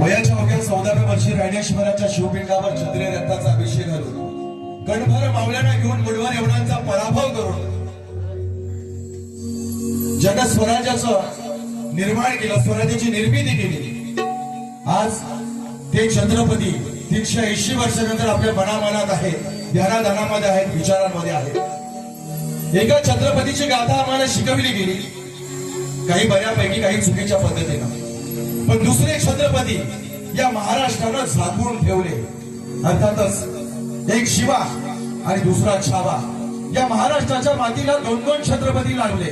वयाच्या अवघ्या चौदाव्या वर्षी रायनेश्वराच्या शिवपिंडावर चंद्रे रक्ताचा अभिषेक घालून गणभर मावळ्यांना घेऊन मुडवर एवढांचा पराभव करून जग स्वराज्याचं निर्माण केलं स्वराज्याची निर्मिती केली. आज ते छत्रपती तीनशे ऐंशी वर्षानंतर आपल्या मनामनात आहे ध्यानाधानामध्ये आहेत विचारांमध्ये आहेत. एका छत्रपतीची गाथा आम्हाला शिकवली गेली. काही बऱ्यापैकी काही चुकीच्या पद्धतीनं. पण दुसरे छत्रपती या महाराष्ट्रानं झाकून ठेवले. अर्थातच एक शिवा आणि दुसरा छावा. या महाराष्ट्राच्या मातीला दोन दोन छत्रपती लागले.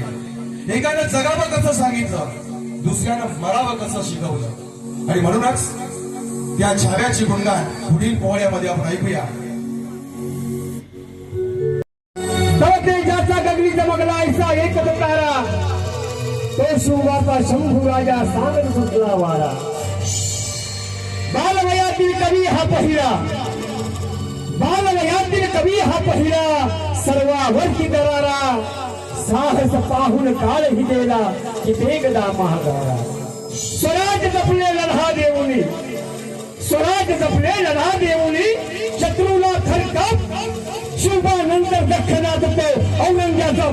एकानं जगावं कसं सांगितलं? दुसऱ्यानं मरावं कसं शिकवलं? आणि म्हणूनच त्या छाव्याची गुणगान पुढील पोहळ्यामध्ये आपण ऐकूया. तव तेजाचा चमकला ऐसा एक तारा तो शिवबाचा शंभू राजा सांगत सुटला वारा। बालवयातील कवी हा पहिला बालवयातील कवी हा पहिला सर्वावरती दरारा साहस पाहून काळ ही गेला की वेगदा महागारा। स्वराज जपले लढा देऊनी। स्वराज जपले लढा देऊनी। शत्रूला थरकाप। शिवबानंतर दख्खनात तो औरंग्याचा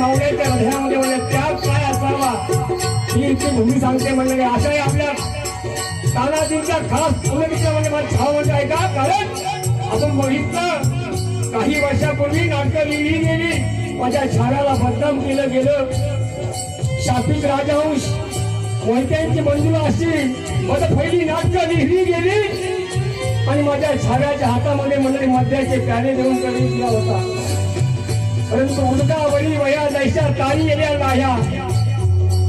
ताना प्रत्येक मावळ्याच्या हृदयामध्ये म्हणजे त्याग काय असावा. ही इथे भूमी सांगते म्हणजे अशाही आपल्या तानाजींच्या खास पुनर्विचार म्हणजे मला छाव म्हणजे ऐका कारण आपण बघितलं काही वर्षापूर्वी नाटकं लिहिली गेली. माझ्या शाळाला बदनाम केलं गेलं. शापिक राजहंश मोहित्यांची मंजुळा अशी माझं पहिली नाटकं लिहिली गेली. आणि माझ्या छाव्याच्या हातामध्ये मंडळी मद्याचे प्याने देऊन कधी दिला होता? परंतु उलटा वरी वया जैशा तारी येल्या लाह्या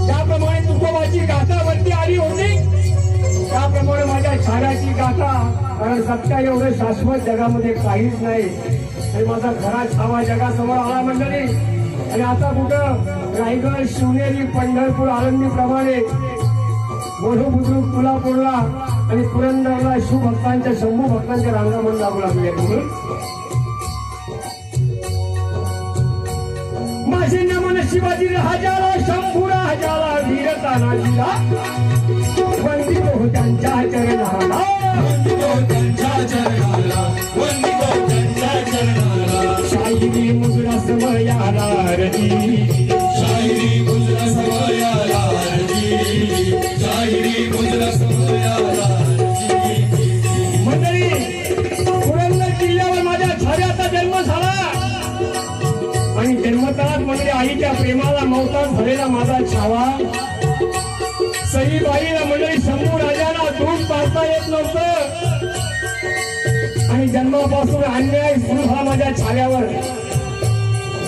त्याप्रमाणे तुकोबाची गाथा वरती आली होती। त्याप्रमाणे माझ्या छाराची गाथा कारण सत्या एवढं शाश्वत जगामध्ये काहीच नाही. आणि माझा खरा छावा जगासमोर आला मंडळी. आणि आता कुठं रायगड शिवनेरी पंढरपूर आळंदी प्रमाणे मोठं बुद्रुक तुळापूरला आणि पुरंदरला शिवभक्तांच्या शंभू भक्तांच्या रांगा म्हणून लागू लागले म्हणून माझे शिवाजी राजाला शंभू राजाला वीर तानाजीला. वंदितो हो त्यांच्या चरणाला. चरणाला शाहिरी मुद्रा समयाला रती पाहता आणि जन्मापासून अन्याय सुरू हा माझ्या छाव्यावर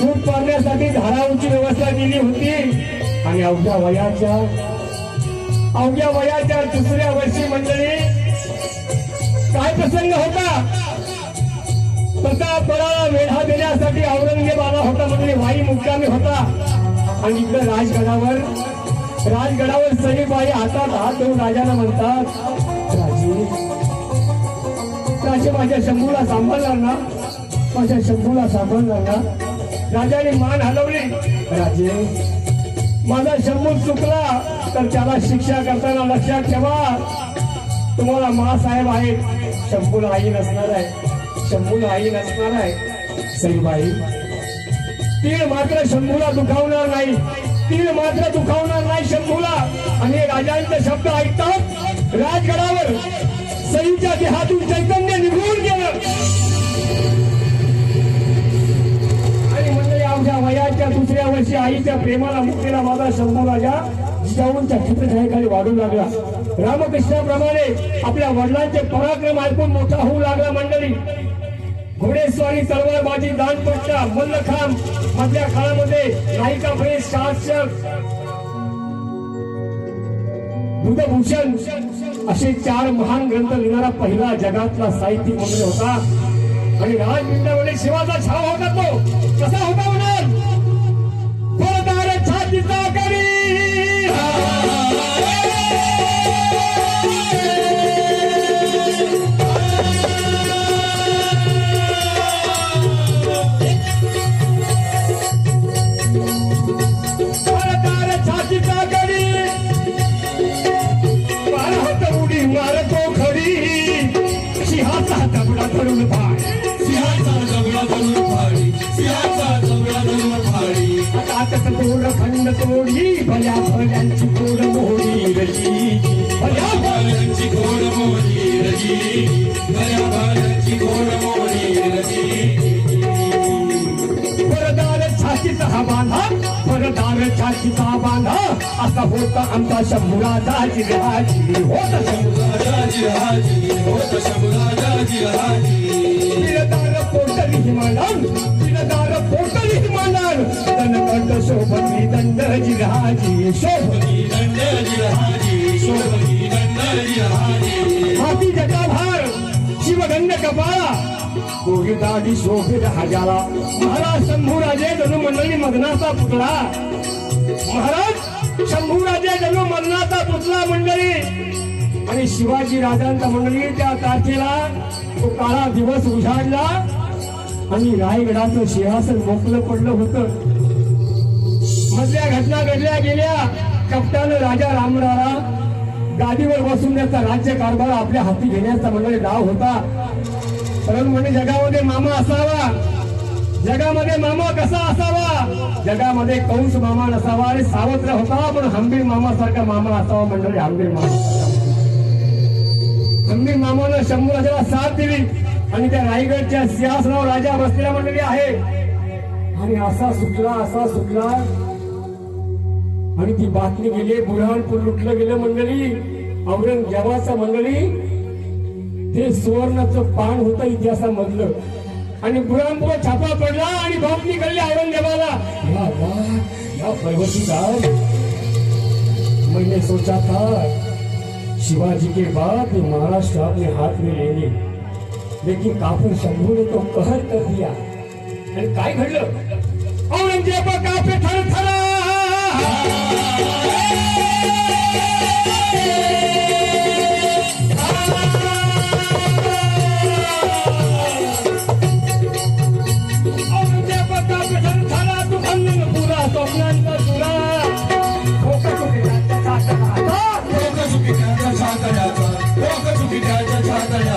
दूध पाहण्यासाठी धाराऊची व्यवस्था केली होती. आणि अवघ्या वयाच्या अवघ्या वयाच्या दुसऱ्या वर्षी मंडळी काय प्रसंग होता? प्रतापराला वेढा देण्यासाठी औरंगजेबाला होता म्हणजे वाई मुक्कामी होता. आणि इकडं राजगडावर राजगडावर सईबाई हातात हात देऊन राजाला म्हणतात राजे माझ्या शंभूला सांभाळणार ना? माझ्या शंभूला सांभाळणार ना? राजाने मान हलवली. राजे. माझा शंभू चुकला तर त्याला शिक्षा करताना लक्षात ठेवा. तुम्हाला मासाहेब आहेत. शंभूला आई नसणार आहे. शंभूला आई नसणार आहे. सईबाई. तीळ मात्र शंभूला दुखावणार नाही. तीळ मात्र दुखावणार नाही शंभूला. आणि राजांचे शब्द ऐकतात. राजगडावर सईच्या देहातून चैतन्य निघून गेलं. आणि मंडळी आमच्या वयाच्या दुसऱ्या वर्षी आईच्या प्रेमाला मुक्तीला माझा शंभू राजा जिजाऊंच्या चित्रछायेखाली वाढू लागला. रामकृष्णाप्रमाणे आपल्या वडिलांचे पराक्रम ऐकून मोठा होऊ लागला मंडळी. घोडेस्वारी तलवारबाजी दानपट्टा मल्लखांब मधल्या काळामध्ये नायिका फळे शासक बुधभूषण असे चार महान ग्रंथ लिहिणारा पहिला जगातला साहित्यिक मंडळ होता. आणि राजमिंडामध्ये शिवाचा छाव होता तो कसा होता म्हणून? आमचा हाजी होत होता हाजी होत शंभराजाजी हाजी. तिरदार पोटली हिमालान तिरदार पोटली हिमालान दंड शोभनी दंड जिराजी शोभनी दंडाजी राजी शोभनी दंडाजी राजी हाती जटाभार शिवगंध कपाळा. गोविंदादी शोभित हजारा. महाराज शंभूराजे जणू मंडळी मदनाचा पुतळा. महाराज शंभूराजे जणू पुतला मंडळी. आणि शिवाजी राजांचा मंडळी त्या तारखेला तो काळा दिवस उजाडला आणि रायगडाचं सिंहासन मोकलं पडलं होतं. मधल्या घटना घडल्या गेल्या. कप्तान राजा रामराला गादीवर बसून त्याचा राज्य कारभार आपल्या हाती घेण्याचा मंडळी डाव होता. परंतु म्हणजे जगामध्ये मामा असावा. जगामध्ये मामा कसा असावा? जगामध्ये कंस मामा नसावा आणि सावत्र होता पण हंबीर मामा सारखा मामा असावा मंडळी हंबीर मामा. हंबीर मामानं शंभू राजाला साथ दिली. आणि त्या रायगडच्या सिंहासनावर राजा बसलेला मंडळी आहे. आणि असा सुटला असा सुटला. आणि ती बातमी गेली बुरहानपूर लुटलं गेलं मंडळी. औरंगजेबाचं मंडळी ते सुवर्णाचं पान होतं इतिहासामधलं. आणि बुरहानपूर छापा पडला आणि बॉम्ब निघाले औरंगजेबाला. या या या पर्वतीदार मैंने सोचा था शिवाजी के बाद महाराष्ट्र अपने हाथ में लेंगे लेकिन काफिर शंभू ने तो कहर कर दिया. आणि काय घडलं? औरंगजेब काफे थर थरा.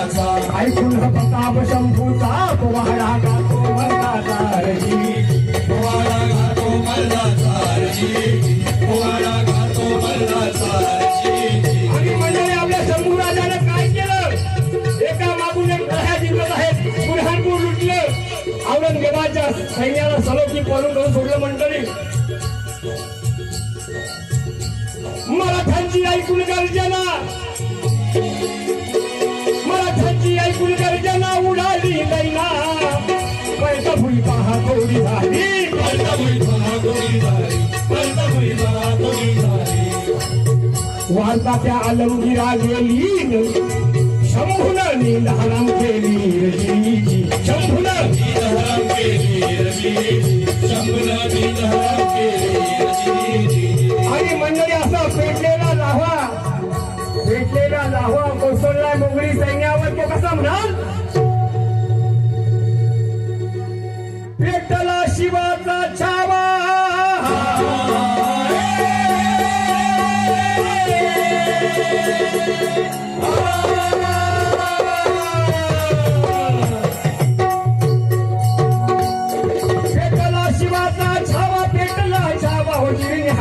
ऐकून प्रताप शंभूचा गातो पोवाडा पोवाडा आणि मंडळी आपल्या शंभू काय केलं? एका मागून एक लढ्या जिंकत आहेत. बुरहानपूर लुटलं. औरंगजेबाच्या सैन्याला सलोखी पळून करून सोडलं मंडळी. मराठ्यांची ऐकून गर्जना शांता त्या आलमगिरा लीन शंभुन नील हराम केली रजनीची. केली केली आणि मंडळी असा पेटलेला लावा. पेटलेला लावा. कोसळला मोगरी सैन्यावर तो कसा म्हणाल? पेटला शिवाचा छावा.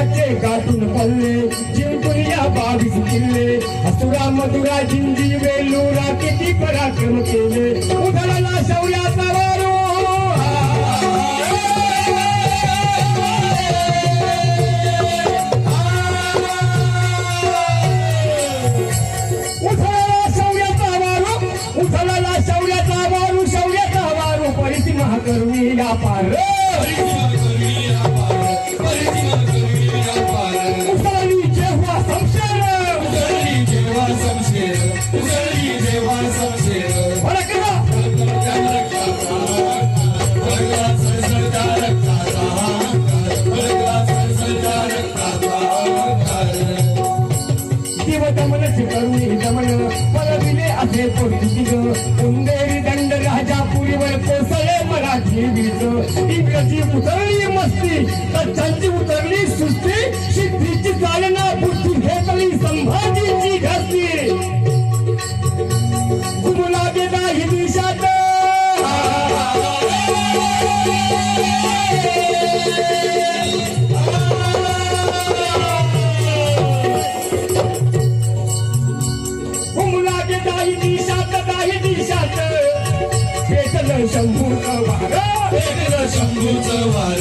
विजयाचे गाठून पल्ले जिंकुया बावीस किल्ले. असुरा मधुरा जिंजी वेलुरा किती पराक्रम केले. उधळला शौर्याचा वारू उधळला शौर्याचा वारू उधळला शौर्याचा वारू शौर्याचा वारू परिसी महाकरुणी या पार. भेटलं शंभू वार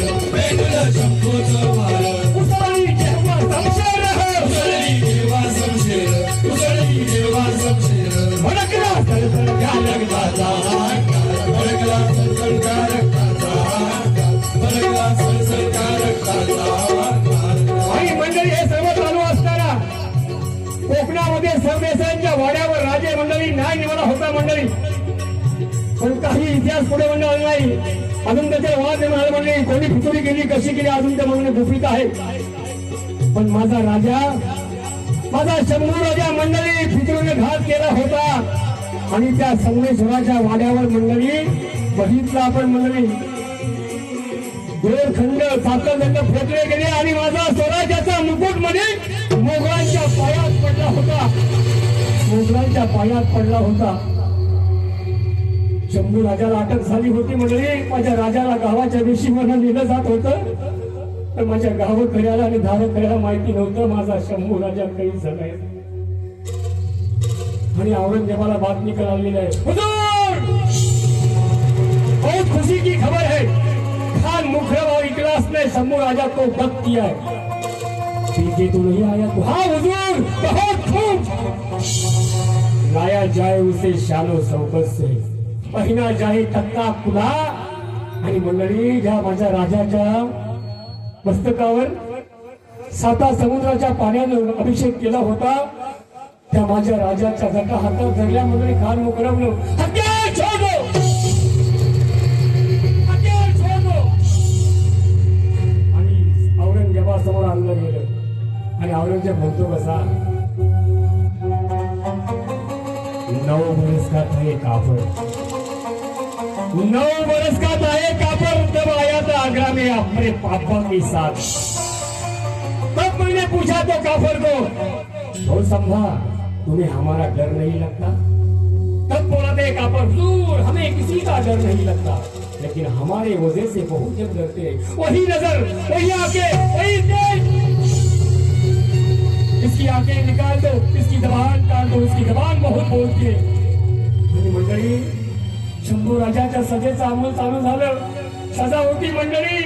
अजून काही इतिहास पुढे म्हणणार नाही. अजून त्याचे वाद निर्माण म्हणले कोणी फितुरी केली कशी केली अजून त्या म्हणणे गुपित आहे. पण माझा राजा माझा शंभू राजा मंडळी फितुरीने घात केला होता. आणि त्या संगमेश्वराच्या वाड्यावर मंडळी बघितलं आपण मंडळी. खंड सातखंड फेकले गेले आणि माझा स्वराज्याचा मुकुटमध्ये मोगलांच्या पायात पडला होता. मोगलांच्या पायात पडला होता. शंभू राजाला अटक झाली होती म्हणजे माझ्या राजाला गावाच्या दिवशी म्हणून लिहिलं जात होतं. तर माझ्या गावकऱ्याला आणि धारकऱ्याला माहिती नव्हतं माझा शंभू राजा काही झालाय आणि औरंगजेबाला बातमी कळालेली आहे. बहुत खुशी की खबर है। खान मुखरब और इकलास ने शंभू राजा को दब किया है। पीछे तो नहीं आया तो। हाँ हुजूर बहुत खूब। लाया जाए उसे शानो सौकत से। पहिना जाए तक्का कुला आणि मंडळी ज्या माझ्या राजाच्या मस्तकावर साता समुद्राच्या पाण्यानं अभिषेक केला होता. त्या माझ्या राजाच्या जटा हातात धरल्या. मंडळी खान मुकरमलो आणि औरंगजेबासमोर आणलं गेलं. आणि औरंगजेब म्हणतो कसा नौ बरस का था नौ बरस का था ये काफर तब आया था आगरा में, अपने पापा के साथ। तब मैंने पूछा तो काफर को? तो समझा, तुम्हें हमारा डर नहीं लगता? तब बोला था काफर, दूर, हमें किसी का डर नहीं लगता। लेकिन हमारे वजह से बहुत जब डरते वही नज़र, वही आके वही इसकी आँखें निकाल दो, इसकी जबान काट दो, इसकी जबान बहुत बोलती है मंडळी शंभू राजाच्या सजेचं अंमल चालू झालं. सजा होती मंडळी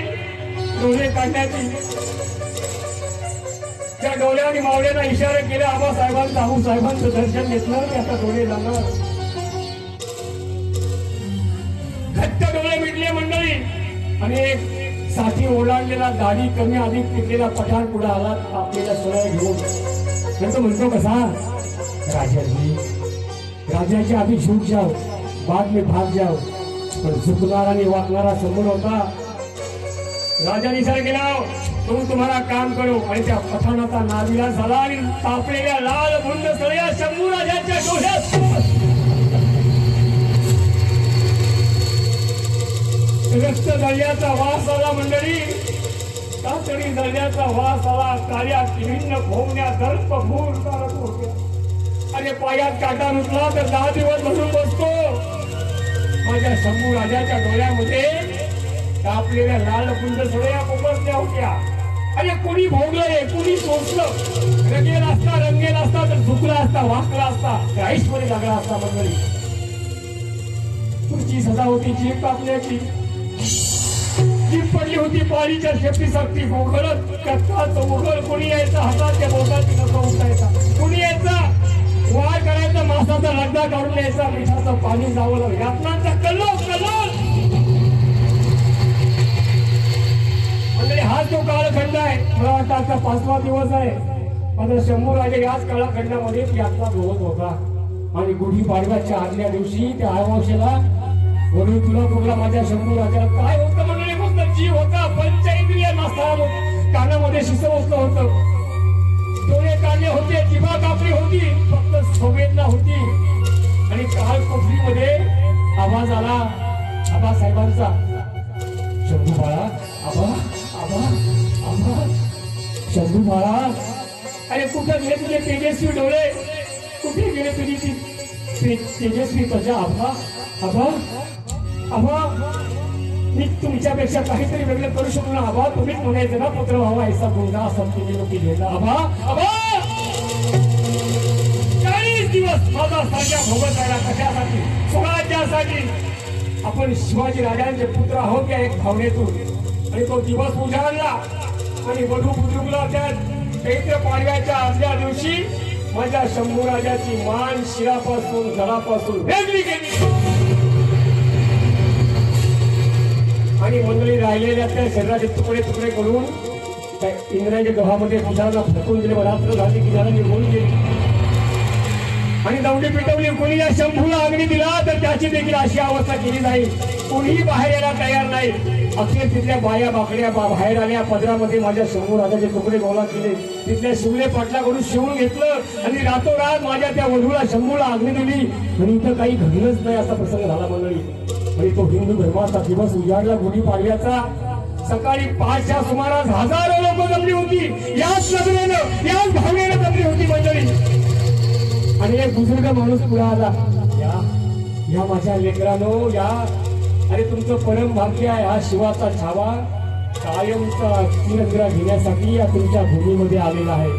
डोळे काढण्याची. त्या डोळ्याने मावळ्यांना इशारा केला आबासाहेबांचं आऊ साहेबांचं दर्शन घेतलं की आता डोळे जाणार घट्ट डोळे मिटले मंडळी. आणि एक साठी ओलांडलेला गाडी कमी अधिक पिकलेला पठाण पुढे आला आपल्याला सोळा घेऊन. त्याचं म्हणतो कसा राजाजी राजाची आधी झूक जाओ बाद में भाग जाओ। पण झुकणार आणि वाकणारा समोर होता। राजा निसार गेला तुम तुम्हाला काम करो। आणि त्या पठाणाचा नादिला झाला आणि तापलेल्या लाल भुंड सळ्या शंभू राजाच्या डोळ्यात रक्त दर्याचा वास आला मंडळी तातडी दर्याचा वास आला कार्या किरींना भोवण्या दर्प भूर आणि पायात काटा नुसला तर दहा दिवस म्हणून बसतो. माझ्या शंभू राजाच्या डोळ्यामध्ये कापलेल्या लाल कुंड सगळ्या उपसल्या होत्या. अरे कुणी भोगलंय कुणी सोचलं रंगेल असता रंगेल असता तर झुकला असता वाकला असता आईशमध्ये लागला असता मंडळी. पुढची सजा होती जीप कापण्याची जीप पडली होती पाळीच्या शेपटीसारखी गोगलत कच्चा उघड कुणी यायचा हाताच्या बोटाची नसा उठायचा? कुणी स्वार करायचा मासाचा लगदा काढून यायचा मिठाचं पाणी जावं यातनांचा कल्लो कल्लो म्हणजे हा जो कालखंड आहे. मला वाटतं आता पाचवा दिवस आहे. मात्र शंभू राजे याच कालखंडामध्ये यात्रा बोलत होता. आणि गुढीपाडव्याच्या आदल्या दिवशी त्या अमावशेला बोलू तुला तुला माझ्या शंभू राजाला काय होतं? म्हणजे फक्त जीव होता पंचेंद्रिय नसताना कानामध्ये शिस होतं. डोळे होते जिभा कापली होती फक्त संवेदना होती. आणि काल कोठडीमध्ये आवाज आला आबा साहेबांचा बाळा आबा आबा आबा चंदू बाळा. अरे कुठे गेले तुझे तेजस्वी डोळे? कुठे गेले तुझी ती तेजस्वी प्रजा? आबा आबा आबा. मी तुमच्यापेक्षा काहीतरी वेगळं करू शकलो ना आबा. तुम्हीच म्हणायचं ना पुत्र व्हावा ऐसा गुंडा तुम्ही लोक लिहिला आबा आबा. दिवस माझा भोगत राहिला कशासाठी? स्वराज्यासाठी. आपण शिवाजी राजांचे पुत्र आहोत या एक भावनेतून. आणि तो दिवस उजाडला आणि वधू बुद्रुकला त्या चैत्र पाडव्याच्या आदल्या दिवशी माझ्या शंभू राजाची मान शिरापासून घरापासून वेगळी गेली आणि मंडळी राहिलेल्या त्या शरीराचे तुकडे तुकडे करून त्या इंद्राच्या गव्हामध्ये मुलांना फटकून दिले रात्र झाली की जरा निघून गेली. आणि दौडी पिटवली. कोणी या शंभूला अग्नी दिला तर त्याची देखील अशी अवस्था केली जाईल कोणीही बाहेर यायला तयार नाही. अखेर तिथल्या बाया बाकड्या बा- बाहेर आल्या. पदरामध्ये माझ्या शंभू राजाचे तुकडे गोळा केले तिथल्या शिवले पाटलाकडून शिवून घेतलं. आणि रातोरात माझ्या त्या वधूला शंभूला अग्नी दिली. आणि इथं काही घडलंच नाही असा प्रसंग झाला मंडळी. आणि तो हिंदू धर्माचा दिवस उजाडला गुढी पाडव्याचा. सकाळी पाचच्या सुमारास हजारो लोक जमली होती. याच नजरेनं याच भावनेनं जमली होती मंडळी. आणि एक बुजुर्ग माणूस पुढे आला. या या माझ्या लेकरानो या. अरे तुमचं परम भाग्य आहे हा शिवाचा छावा. कायमचा तिरंगा घेण्यासाठी या तुमच्या भूमीमध्ये आलेला आहे.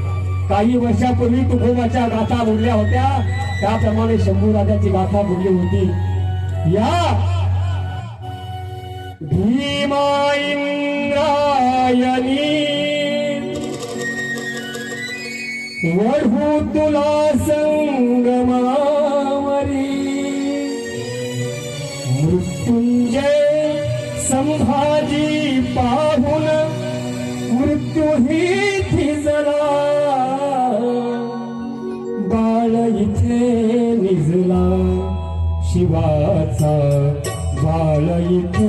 काही वर्षापूर्वी तुकोबाच्या गाथा बोलल्या होत्या. त्याप्रमाणे शंभू राजाची गाथा बोलली होती. या. भीमा इंद्रायणी वढू तुला संगमावरी। मृत्युंजय संभाजी पाहून मृत्यू ही थिजला बाळ इथे निजला शिवाचा बाळ इथे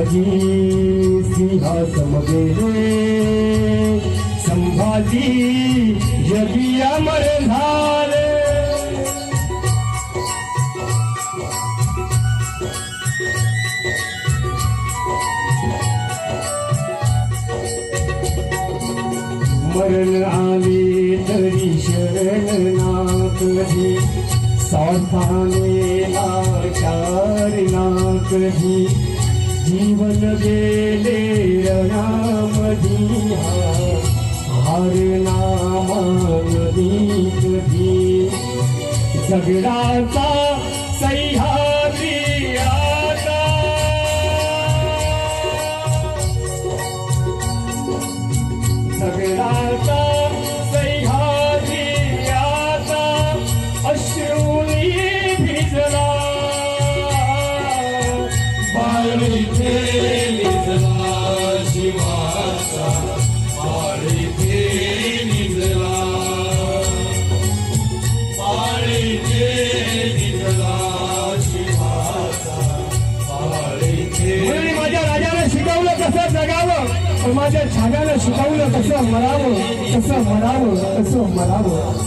संभाजी सिंहासम गेले. संभाजी जगी अमर झाले. मरण आले तरी शरण ना सावधाने लाचार ना जीवन गेले रणामधी हर नामा नदी कधी झगडाचा माझ्या राजाने शिकवलं कसं जगावं? पण माझ्या शिकवलं कसं मरावं? कसं मरावं? कसं मरावं?